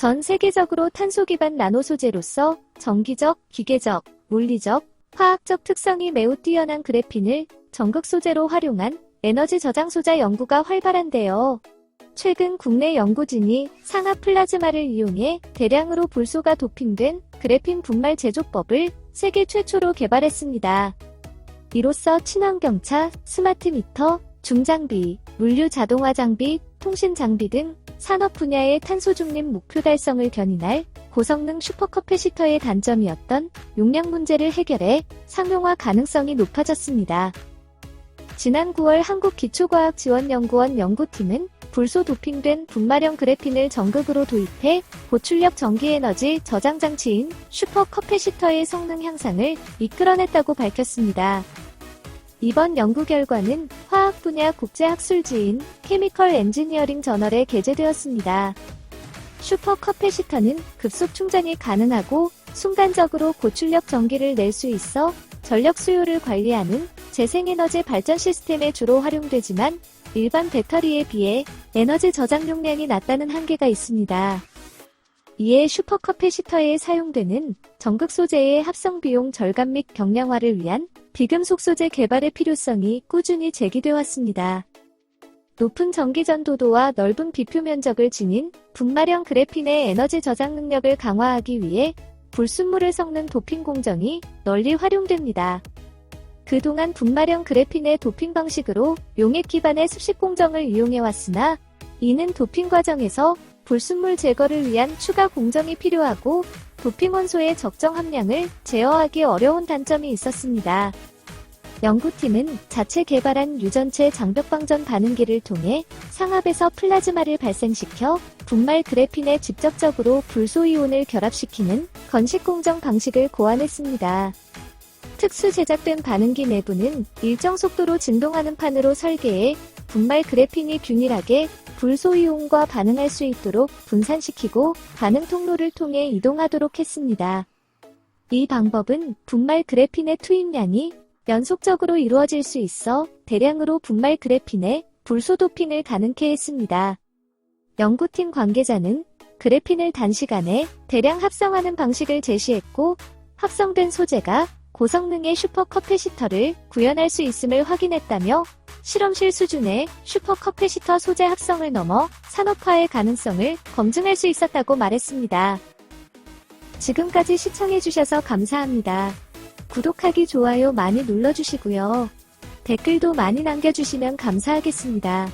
전 세계적으로 탄소 기반 나노 소재로서 전기적, 기계적, 물리적, 화학적 특성이 매우 뛰어난 그래핀을 전극 소재로 활용한 에너지 저장 소자 연구가 활발한데요. 최근 국내 연구진이 상압 플라즈마를 이용해 대량으로 불소가 도핑된 그래핀 분말 제조법을 세계 최초로 개발했습니다. 이로써 친환경차, 스마트 미터, 중장비, 물류 자동화 장비, 통신 장비 등 산업 분야의 탄소 중립 목표 달성을 견인할 고성능 슈퍼커패시터의 단점이었던 용량 문제를 해결해 상용화 가능성이 높아졌습니다. 지난 9월 한국기초과학지원연구원 연구팀은 불소 도핑된 분말형 그래핀을 전극으로 도입해 고출력 전기에너지 저장 장치인 슈퍼커패시터의 성능 향상을 이끌어냈다고 밝혔습니다. 이번 연구 결과는 화학 분야 국제학술지인 케미컬 엔지니어링 저널에 게재되었습니다. 슈퍼 커패시터는 급속 충전이 가능하고 순간적으로 고출력 전기를 낼 수 있어 전력 수요를 관리하는 재생에너지 발전 시스템에 주로 활용되지만 일반 배터리에 비해 에너지 저장 용량이 낮다는 한계가 있습니다. 이에 슈퍼 커패시터에 사용되는 전극 소재의 합성 비용 절감 및 경량화를 위한 비금속 소재 개발의 필요성이 꾸준히 제기돼 왔습니다. 높은 전기 전도도와 넓은 비표 면적을 지닌 분말형 그래핀의 에너지 저장 능력을 강화하기 위해 불순물을 섞는 도핑 공정이 널리 활용됩니다. 그동안 분말형 그래핀의 도핑 방식으로 용액 기반의 습식 공정을 이용해 왔으나 이는 도핑 과정에서 불순물 제거를 위한 추가 공정이 필요하고 도핑 원소의 적정 함량을 제어하기 어려운 단점이 있었습니다. 연구팀은 자체 개발한 유전체 장벽방전 반응기를 통해 상압에서 플라즈마를 발생시켜 분말 그래핀에 직접적으로 불소이온을 결합시키는 건식 공정 방식을 고안했습니다. 특수 제작된 반응기 내부는 일정 속도로 진동하는 판으로 설계해 분말 그래핀이 균일하게 불소이온과 반응할 수 있도록 분산시키고 반응 통로를 통해 이동하도록 했습니다. 이 방법은 분말 그래핀의 투입량이 연속적으로 이루어질 수 있어 대량으로 분말 그래핀에 불소 도핑을 가능케 했습니다. 연구팀 관계자는 그래핀을 단시간에 대량 합성하는 방식을 제시했고 합성된 소재가 고성능의 슈퍼 커패시터를 구현할 수 있음을 확인했다며 실험실 수준의 슈퍼 커패시터 소재 합성을 넘어 산업화의 가능성을 검증할 수 있었다고 말했습니다. 지금까지 시청해주셔서 감사합니다. 구독하기, 좋아요 많이 눌러주시고요. 댓글도 많이 남겨주시면 감사하겠습니다.